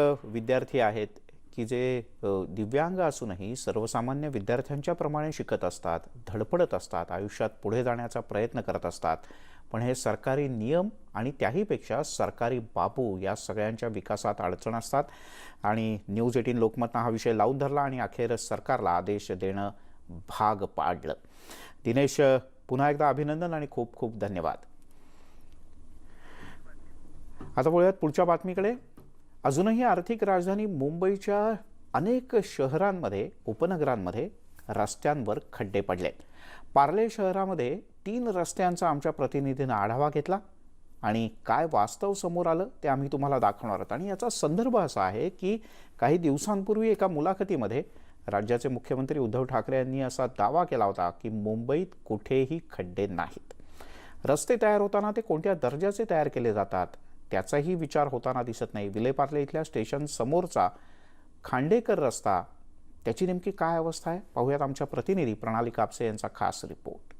विद्यार्थी आहेत की जे दिव्यांग असूनही सर्वसामान्य विद्यार्थ्यांच्या प्रमाणे शिकत असतात धडपडत असतात आयुष्यात पुढे जाण्याचा प्रयत्न करत असतात. पण हे सरकारी नियम आणि त्याहीपेक्षा सरकारी बाबू या सगळ्यांच्या विकासात अडचण असतात. आणि न्यूज एटीन लोकमतनं हा विषय लावून धरला आणि अखेर सरकारला आदेश देणं भाग पाडलं. दिनेश पुन्हा एकदा अभिनंदन आणि खूप खूप धन्यवाद. आता वळूयात पुढच्या बातमीकडे. अजूनही आर्थिक राजधानी मुंबईच्या अनेक शहरांमध्ये उपनगरांमध्ये रस्त्यांवर खड्डे पडले. पार्ले शहरामध्ये तीन रस्त्यांचा आमच्या प्रतिनिधीनं आढावा घेतला आणि काय वास्तव समोर आलं ते आम्ही तुम्हाला दाखवणार आहोत. आणि याचा संदर्भ असा आहे की काही दिवसांपूर्वी एका मुलाखतीमध्ये राज्याचे मुख्यमंत्री उद्धव ठाकरे यांनी असा दावा केला होता की मुंबईत कुठेही खड्डे नाहीत. रस्ते तयार होताना ते कोणत्या दर्जाचे तयार केले जातात? त्याचाही विचार होताना दिसत नाही. विलेपार्ले इथल्या स्टेशन समोरचा खांडेकर रस्ता त्याची नेमकी काय अवस्था आहे? पाहूयात आमच्या प्रतिनिधी प्रणाली कापसे यांचा खास रिपोर्ट.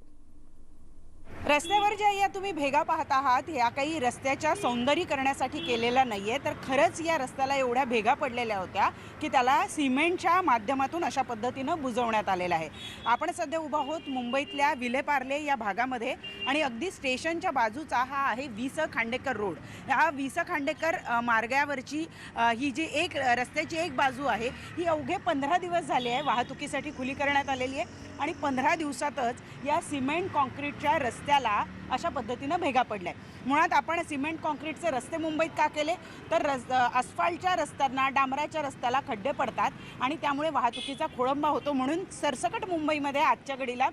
रस्त्यावर ज्या या तुम्ही भेगा पाहत आहात या काही रस्त्याच्या सौंदर्यीकरणासाठी केलेल्या नाहीये. तर खरंच या रस्त्याला एवढ्या भेगा पडलेल्या होत्या की त्याला सिमेंटच्या माध्यमातून अशा पद्धतीनं बुजवण्यात आलेलं आहे. आपण सध्या उभा आहोत मुंबईतल्या विलेपार्ले या भागामध्ये आणि अगदी स्टेशनच्या बाजूचा हा आहे विस खांडेकर रोड. ह्या विस खांडेकर मार्गावरची ही जी एक रस्त्याची एक बाजू आहे ही अवघे पंधरा दिवस झाले आहे वाहतुकीसाठी खुली करण्यात आलेली आहे. आणि पंधरा दिवसातच या सिमेंट कॉन्क्रीटच्या रस्त्याला अशा पद्धतीनं भेगा पडल्या. मुळात आपण सिमेंट कॉन्क्रीटचे रस्ते मुंबईत का केले? तर रस अस्फाल्टच्या रस्त्यांना डांबराच्या रस्त्याला खड्डे पडतात आणि त्यामुळे वाहतुकीचा खोळंबा होतो म्हणून सरसकट मुंबईमध्ये आजच्या घडीला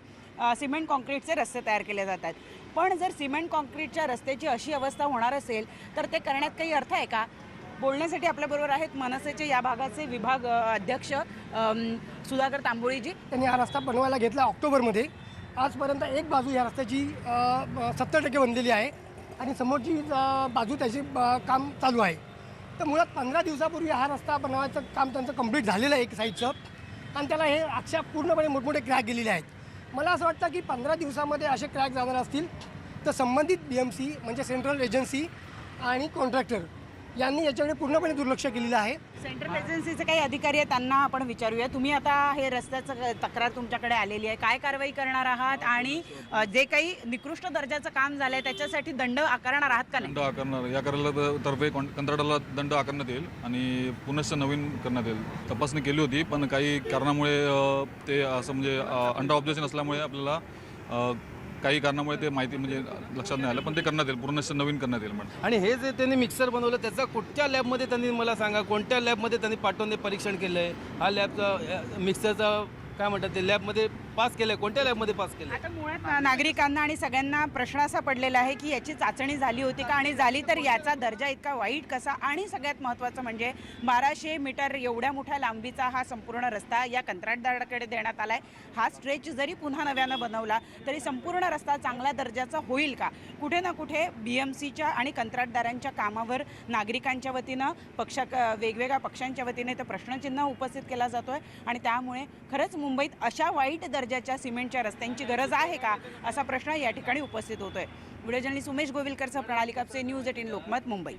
सिमेंट कॉन्क्रीटचे रस्ते तयार केले जातात. पण जर सिमेंट कॉन्क्रीटच्या रस्त्याची अशी अवस्था होणार असेल तर ते करण्यात काही अर्थ आहे का? बोलण्यासाठी आपल्याबरोबर आहेत मनसेचे या भागाचे विभाग अध्यक्ष सुधाकर तांबोळीजी. त्यांनी हा रस्ता बनवायला घेतला ऑक्टोबरमध्ये. आजपर्यंत एक बाजू या रस्त्याची सत्तर टक्के बनलेली आहे आणि समोरची बाजू त्याची काम चालू आहे. तर मुळात पंधरा दिवसापूर्वी हा रस्ता बनवायचं काम त्यांचं कंप्लीट झालेलं आहे एक साईडचं. आणि त्याला हे अक्षर पूर्णपणे मोठमोठे क्रॅक गेलेले आहेत. मला असं वाटतं की पंधरा दिवसामध्ये असे क्रॅक जाणार असतील. तर संबंधित बी एम सी म्हणजे सेंट्रल एजन्सी आणि कॉन्ट्रॅक्टर यांनी याच्याकडे पूर्णपणे दुर्लक्ष केलेलं आहे. सेंट्रल एजन्सीचे काही अधिकारी आहेत त्यांना आपण विचारूया. तुम्ही आता हे रस्त्याचं तक्रार तुमच्याकडे आलेली आहे. काय कारवाई करणार आहात आणि जे काही निकृष्ट दर्जाचं काम झालंय त्याच्यासाठी दंड आकारणार आहात का नाही? दंड आकारणार या करायला तर्फे कंत्राटाला दंड आकारण्यात येईल आणि पुनश्च नवीन करण्यात येईल. तपासणी केली होती पण काही कारणामुळे ते असं म्हणजे अंडर ऑब्जेक्शन असल्यामुळे आपल्याला काही कारणामुळे ते माहिती म्हणजे लक्षात नाही आलं पण ते करण्यात येईल. पूर्ण नवीन करण्यात येईल मॅडम आणि हे जे त्यांनी मिक्सर बनवलं त्याचा कुठच्या लॅबमध्ये त्यांनी मला सांगा? कोणत्या लॅबमध्ये त्यांनी पाठवून ते परीक्षण केलं आहे हा लॅबचा मिक्सरचा काय म्हणतात ते लॅबमध्ये पास केलं कोणत्या लॅबमध्ये पास केलं आता मुळात नागरिकांना आणि सगळ्यांना प्रश्न असा पडलेला आहे की याची चाचणी झाली होती का? आणि झाली तर याचा दर्जा इतका वाईट कसा? आणि सगळ्यात महत्त्वाचं म्हणजे बाराशे मीटर एवढ्या मोठ्या लांबीचा हा संपूर्ण रस्ता या कंत्राटदाराकडे देण्यात आलाय. हा स्ट्रेच जरी पुन्हा नव्यानं बनवला तरी संपूर्ण रस्ता चांगल्या दर्जाचा होईल का? कुठे ना कुठे बी एम सीच्या आणि कंत्राटदारांच्या कामावर नागरिकांच्या वतीनं पक्ष वेगवेगळ्या पक्षांच्या वतीने तर प्रश्नचिन्ह उपस्थित केला जातोय. आणि त्यामुळे खरंच मुंबईत अशा वाईट दर्जाच्या सिमेंटच्या रस्त्यांची गरज आहे का असा प्रश्न या ठिकाणी उपस्थित होतोय. व्हिडिओ जर्नलिस्ट उमेश गोविलकरसह प्रणाली कापसे न्यूज एटीन लोकमत मुंबई.